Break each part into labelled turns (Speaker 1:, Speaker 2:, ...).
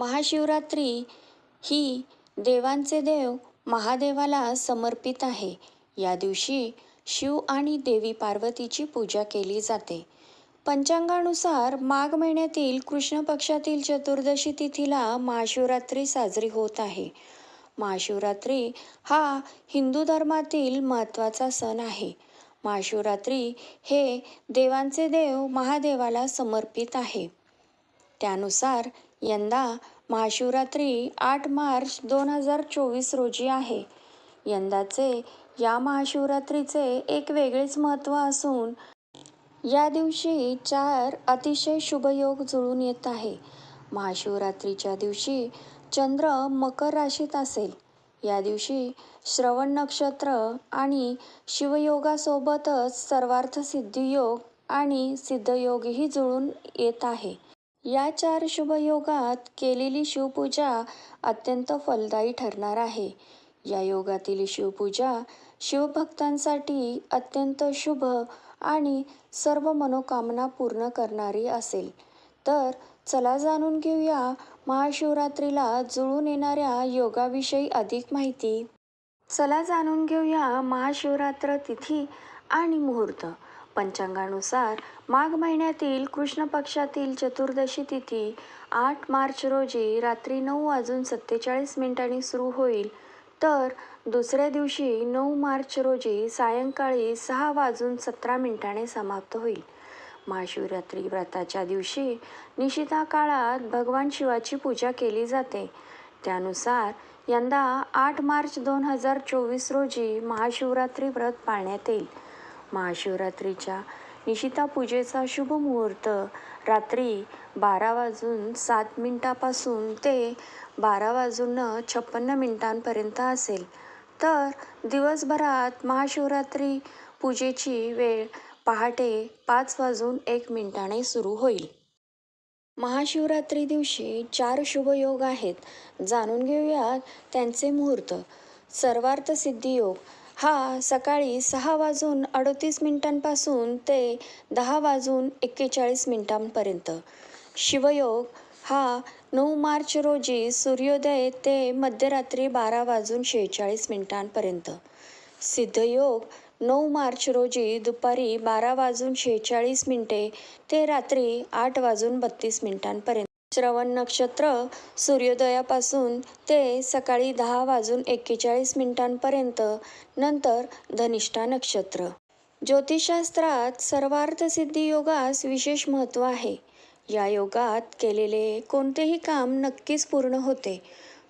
Speaker 1: महाशिवरात्री ही देवांचे देव महादेवाला समर्पित आहे. या दिवशी शिव आणि देवी पार्वतीची पूजा केली जाते. पंचांगानुसार माघ महिन्यातील कृष्ण पक्षातील चतुर्दशी तिथीला महाशिवरात्री साजरी होत आहे. महाशिवरात्री हा हिंदू धर्मातील महत्त्वाचा सण आहे. महाशिवरात्री हे देवांचे देव महादेवाला समर्पित आहे. त्यानुसार यंदा महाशिवरात्री आठ मार्च दोन हजार चोवीस रोजी आहे. यंदाचे या महाशिवरात्रीचे एक वेगळेच महत्त्व असून या दिवशी चार अतिशय शुभयोग जुळून येत आहे. महाशिवरात्रीच्या दिवशी चंद्र मकर राशीत असेल. या दिवशी श्रवण नक्षत्र आणि शिवयोगासोबतच सर्वार्थ सिद्धियोग आणि सिद्धयोगही जुळून येत आहे. या चार शुभयोगात केलेली शिवपूजा अत्यंत फलदायी ठरणार आहे. या योगातील शिवपूजा शिवभक्तांसाठी अत्यंत शुभ आणि सर्व मनोकामना पूर्ण करणारी असेल. तर चला जाणून घेऊया महाशिवरात्रीला जुळून येणाऱ्या योगाविषयी अधिक माहिती. चला जाणून घेऊया महाशिवरात्र तिथी आणि मुहूर्त. पंचांगानुसार माघ महिन्यातील कृष्ण पक्षातील चतुर्दशी तिथी आठ मार्च रोजी रात्री नऊ वाजून सत्तेचाळीस मिनिटांनी सुरू होईल. तर दुसऱ्या दिवशी नऊ मार्च रोजी सायंकाळी सहा वाजून सतरा मिनिटाने समाप्त होईल. महाशिवरात्री व्रताच्या दिवशी निशिता काळात भगवान शिवाची पूजा केली जाते. त्यानुसार यंदा आठ मार्च दोन हजार चोवीस रोजी महाशिवरात्री व्रत पाळण्यात येईल. महाशिवरात्रीच्या निशिता पूजेचा शुभ मुहूर्त. रात्री बारा वाजून सात मिनिटापासून ते बारा वाजून छप्पन्न मिनिटांपर्यंत असेल. तर दिवसभरात महाशिवरात्री पूजेची वेळ पहाटे पाच वाजून एक मिनिटाने सुरू होईल. महाशिवरात्री दिवशी चार शुभयोग आहेत. जाणून घेऊयात त्यांचे मुहूर्त. सर्वार्थ सिद्धियोग हा सकाळी सहा वाजून अडतीस मिनिटांपासून ते दहा वाजून एक्केचाळीस मिनिटांपर्यंत. शिवयोग हा नऊ मार्च रोजी सूर्योदय ते मध्यरात्री बारा वाजून शेहेचाळीस मिनिटांपर्यंत. सिद्धयोग नऊ मार्च रोजी दुपारी बारा वाजून शेहेचाळीस मिनिटे ते रात्री आठ वाजून बत्तीस मिनिटांपर्यंत. श्रवण नक्षत्र सूर्योदयापासून ते सकाळी दहा वाजून एक्केचाळीस मिनिटांपर्यंत नंतर धनिष्ठा नक्षत्र. ज्योतिषशास्त्रात सर्वार्थ सिद्धी योगास विशेष महत्त्व आहे. या योगात केलेले कोणतेही काम नक्कीच पूर्ण होते.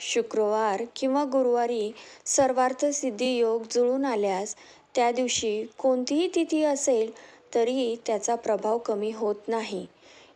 Speaker 1: शुक्रवार किंवा गुरुवारी सर्वार्थ सिद्धी योग जुळून आल्यास त्या दिवशी कोणतीही तिथी असेल तरीही त्याचा प्रभाव कमी होत नाही.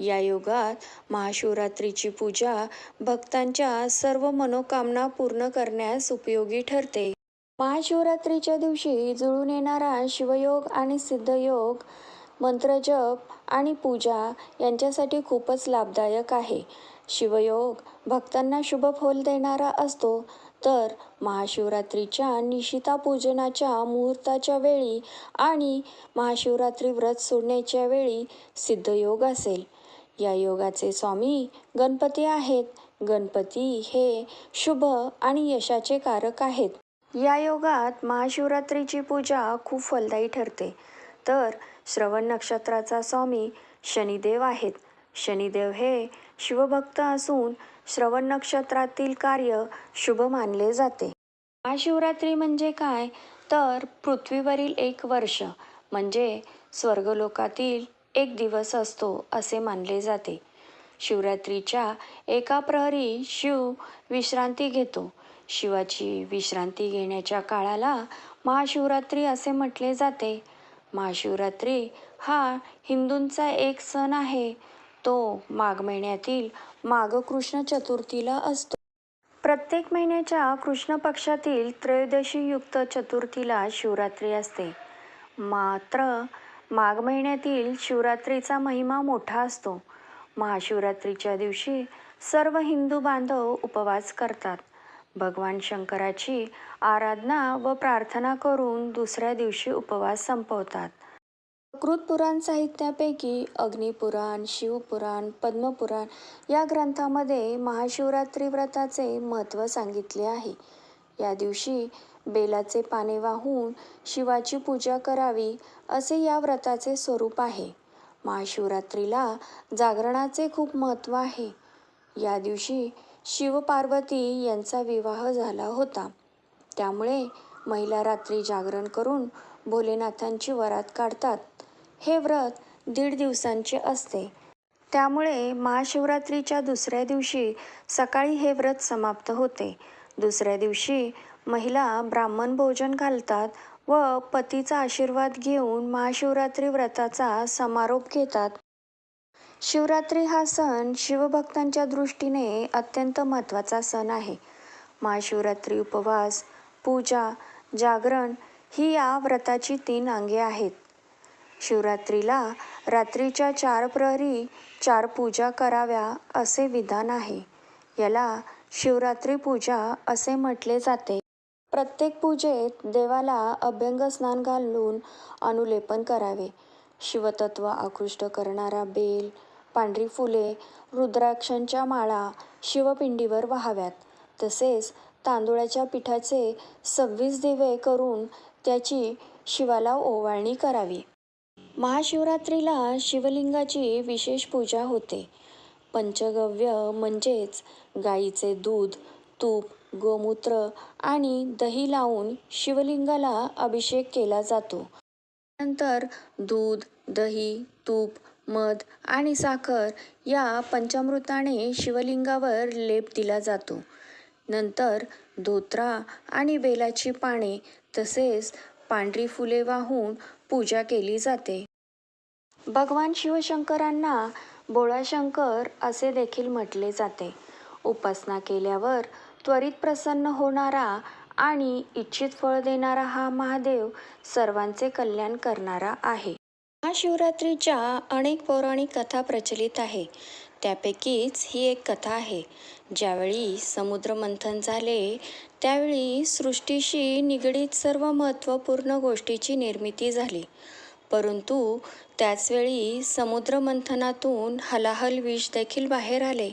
Speaker 1: या योगात महाशिवरात्रीची पूजा भक्तांच्या सर्व मनोकामना पूर्ण करण्यास उपयोगी ठरते. महाशिवरात्रीच्या दिवशी जुळून येणारा शिवयोग आणि सिद्धयोग मंत्रजप आणि पूजा यांच्यासाठी खूपच लाभदायक आहे. शिवयोग भक्तांना शुभ फल देणारा असतो तर महाशिवरात्रीच्या निशिता पूजनाच्या मुहूर्ताच्या वेळी आणि महाशिवरात्री व्रत सोडण्याच्या वेळी सिद्धयोग असेल. या योगाचे स्वामी गणपती आहेत. गणपती हे शुभ आणि यशाचे कारक आहेत. या योगात महाशिवरात्रीची पूजा खूप फलदायी ठरते. तर श्रवण नक्षत्राचा स्वामी शनिदेव आहेत. शनिदेव हे शिवभक्त असून श्रवण नक्षत्रातील कार्य शुभ मानले जाते. महाशिवरात्री म्हणजे काय? तर पृथ्वीवरील एक वर्ष म्हणजे स्वर्गलोकातील एक दिवस असतो असे मानले जाते. शिवरात्रीच्या एका प्रहरी शिव विश्रांती घेतो. शिवाची विश्रांती घेण्याच्या काळाला महाशिवरात्री असे म्हटले जाते. महाशिवरात्री हा हिंदूंचा एक सण आहे. तो माघ महिन्यातील माघ कृष्ण चतुर्थीला असतो. प्रत्येक महिन्याच्या कृष्ण पक्षातील त्रयोदशीयुक्त चतुर्थीला शिवरात्री असते. मात्र माघ महिन्यातील शिवरात्रीचा महिमा मोठा असतो. महाशिवरात्रीच्या दिवशी सर्व हिंदू बांधव उपवास करतात. भगवान शंकराची आराधना व प्रार्थना करून दुसऱ्या दिवशी उपवास संपवतात. कृत पुराण साहित्यापैकी अग्निपुराण शिवपुराण पद्मपुराण या ग्रंथामध्ये महाशिवरात्री व्रताचे महत्त्व सांगितले आहे. या दिवशी बेलाचे पाने वाहून शिवाची पूजा करावी असे या व्रताचे स्वरूप आहे. महाशिवरात्रीला जागरणाचे खूप महत्त्व आहे. या दिवशी शिवपार्वती यांचा विवाह झाला होता. त्यामुळे महिला रात्री जागरण करून भोलेनाथांची वरात काढतात. हे व्रत दीड दिवसांचे असते. त्यामुळे महाशिवरात्रीच्या दुसऱ्या दिवशी सकाळी हे व्रत समाप्त होते. दुसऱ्या दिवशी महिला ब्राह्मण भोजन घालतात व पतीचा आशीर्वाद घेऊन महाशिवरात्री व्रताचा समारोप घेतात. शिवरात्री हा सण शिवभक्तांच्या दृष्टीने अत्यंत महत्त्वाचा सण आहे. महाशिवरात्री उपवास पूजा जागरण ही या व्रताची तीन अंगे आहेत. शिवरात्रीला रात्रीच्या चार प्रहरी चार पूजा कराव्या असे विधान आहे. याला शिवरात्री पूजा असे म्हटले जाते. प्रत्येक पूजेत देवाला अभ्यंग स्नान घालून अनुलेपन करावे. शिवतत्व आकृष्ट करणारा बेल पांढरी फुले रुद्राक्षांच्या माळा शिवपिंडीवर वहाव्यात. तसेच तांदुळाच्या पिठाचे सव्वीस दिवे करून त्याची शिवाला ओवाळणी करावी. महाशिवरात्रीला शिवलिंगाची विशेष पूजा होते. पंचगव्य म्हणजेच गाईचे दूध तूप गोमूत्र आणि दही लावून शिवलिंगाला अभिषेक केला जातो. नंतर दूध दही तूप मध आणि साखर या पंचामृताने शिवलिंगावर लेप दिला जातो. नंतर धोत्रा आणि बेलाची पाने तसेच पांढरी फुले वाहून पूजा केली जाते. भगवान शिवशंकरांना बोळाशंकर असे देखील म्हटले जाते. उपासना केल्यावर त्वरित प्रसन्न होणारा आणि इच्छित फळ देणारा हा महादेव सर्वांचे कल्याण करणारा आहे. महाशिवरात्रीच्या अनेक पौराणिक कथा प्रचलित आहे. त्यापैकीच ही एक कथा आहे. ज्यावेळी समुद्रमंथन झाले त्यावेळी सृष्टीशी निगडीत सर्व महत्त्वपूर्ण गोष्टीची निर्मिती झाली. परंतु त्याचवेळी समुद्रमंथनातून हलाहल विष देखील बाहेर आले.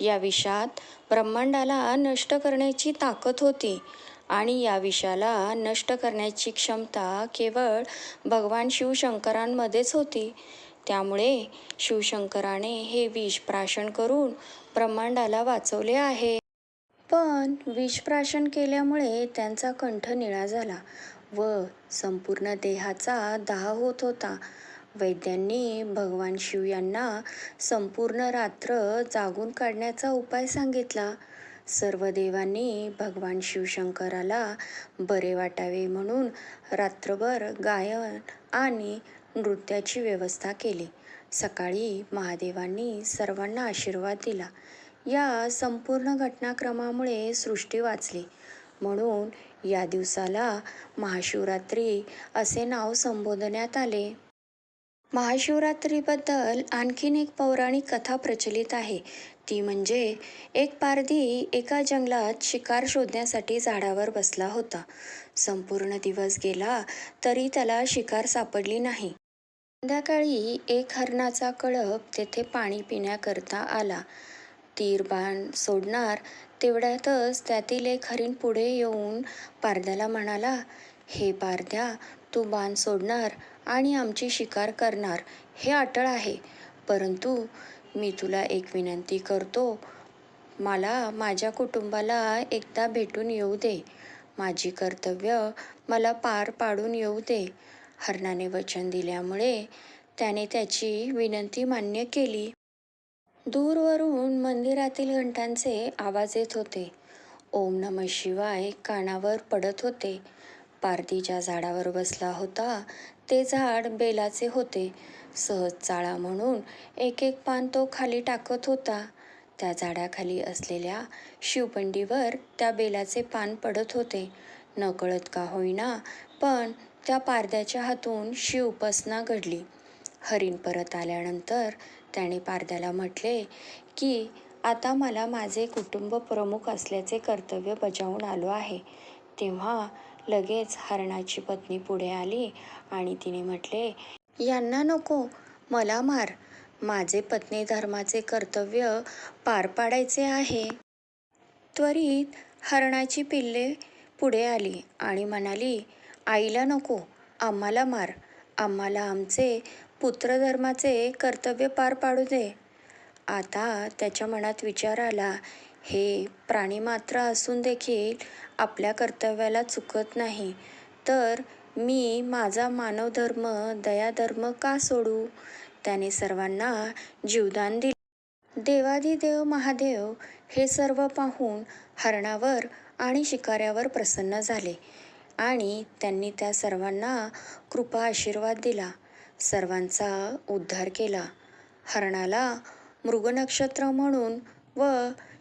Speaker 1: या विषात ब्रह्मांडाला नष्ट करण्याची ताकद होती आणि या विषाला नष्ट करण्याची क्षमता केवळ भगवान शिवशंकरांमध्येच होती. त्यामुळे शिवशंकराने हे विष प्राशन करून ब्रह्मांडाला वाचवले आहे. पण विष प्राशन केल्यामुळे त्यांचा कंठ निळा झाला. व संपूर्ण देहाचा दाह होत होता. वैद्यांनी भगवान शिव यांना संपूर्ण रात्र जागून काढण्याचा उपाय सांगितला. सर्व देवांनी भगवान शिवशंकराला बरे वाटावे म्हणून रात्रभर गायन आणि नृत्याची व्यवस्था केली. सकाळी महादेवांनी सर्वांना आशीर्वाद दिला. या संपूर्ण घटनाक्रमामुळे सृष्टी वाचली. म्हणून या दिवसाला महाशिवरात्री असे नाव संबोधण्यात आले. महाशिवरात्रीबद्दल आणखीन एक पौराणिक कथा प्रचलित आहे. ती म्हणजे एक पारधी एका जंगलात शिकार शोधण्यासाठी झाडावर बसला होता. संपूर्ण दिवस गेला तरी त्याला शिकार सापडली नाही. संध्याकाळी एक हरणाचा कळप तेथे पाणी पिण्याकरता आला. तीर बाण सोडणार तेवढ्यातच त्यातील एक हरिण पुढे येऊन पारध्याला म्हणाला हे पारध्या तू बाण सोडणार आणि आमची शिकार करणार हे अटळ आहे. परंतु मी तुला एक विनंती करतो मला माझ्या कुटुंबाला एकदा भेटून येऊ दे. माझी कर्तव्य मला पार पाडून येऊ दे. हरणाने वचन दिल्यामुळे त्याने त्याची विनंती मान्य केली. दूरवरून मंदिरातील घंटांचे आवाज येत होते. ओम नम शिवाय कानावर पडत होते. पारदीच्या ज्या झाडावर बसला होता. ते झाड बेलाचे होते. सहज चाळा म्हणून एक एक पान तो खाली टाकत होता. त्या झाडाखाली असलेल्या शिवपंडीवर त्या बेलाचे पान पडत होते. नकळत का होईना पण त्या पारद्याच्या हातून शिवउपासना घडली. हरिण परत आल्यानंतर त्याने पारद्याला म्हटले की आता मला माझे कुटुंब प्रमुख असल्याचे कर्तव्य बजावून आलो आहे. तेव्हा लगेच हरणाची पत्नी पुढे आली आणि तिने म्हटले यांना नको मला मार. माझे पत्नी धर्माचे कर्तव्य पार पाडायचे आहे. त्वरित हरणाची पिल्ले पुढे आली आणि म्हणाली आईला नको आम्हाला मार. आम्हाला आमचे पुत्रधर्माचे कर्तव्य पार पाडू दे. आता त्याच्या मनात विचार आला हे प्राणी मात्र असून देखील आपल्या कर्तव्याला चुकत नाही. तर मी माझा मानवधर्म दयाधर्म का सोडू? त्याने सर्वांना जीवदान दिले. देवादिदेव महादेव हे सर्व पाहून हरणावर आणि शिकाऱ्यावर प्रसन्न झाले आणि त्यांनी त्या सर्वांना कृपा आशीर्वाद दिला. सर्वांचा उद्धार केला. हरणाला मृग नक्षत्र म्हणून व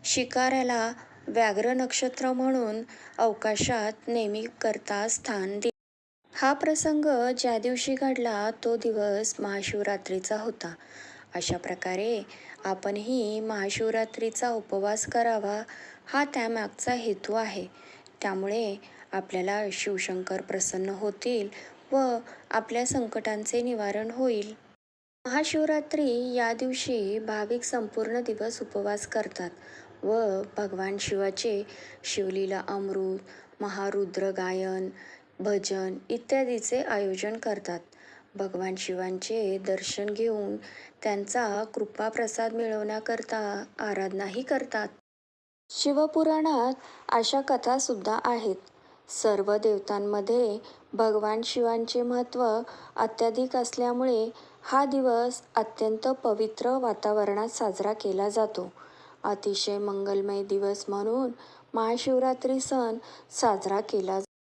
Speaker 1: शिकाऱ्याला व्याघ्र नक्षत्र म्हणून अवकाशात नेहमी करता स्थान दिले हा प्रसंग ज्या दिवशी घडला तो दिवस महाशिवरात्रीचा होता. अशा प्रकारे आपणही महाशिवरात्रीचा उपवास करावा हा त्यामागचा हेतू आहे. त्यामुळे आपल्याला शिवशंकर प्रसन्न होतील व आपल्या संकटांचे निवारण होईल. महाशिवरात्री या दिवशी भाविक संपूर्ण दिवस उपवास करतात व भगवान शिवाचे शिवलीला अमृत महारुद्र गायन भजन इत्यादीचे आयोजन करतात. भगवान शिवांचे दर्शन घेऊन त्यांचा कृपाप्रसाद मिळवण्याकरता आराधनाही करतात. शिवपुराणात अशा कथासुद्धा आहेत. सर्व देवतांमध्ये भगवान शिवांचे महत्त्व अत्याधिक असल्यामुळे हा दिवस अत्यंत पवित्र वातावरणात साजरा केला जातो. अतिशय मंगलमय दिवस म्हणून महाशिवरात्री सण साजरा केला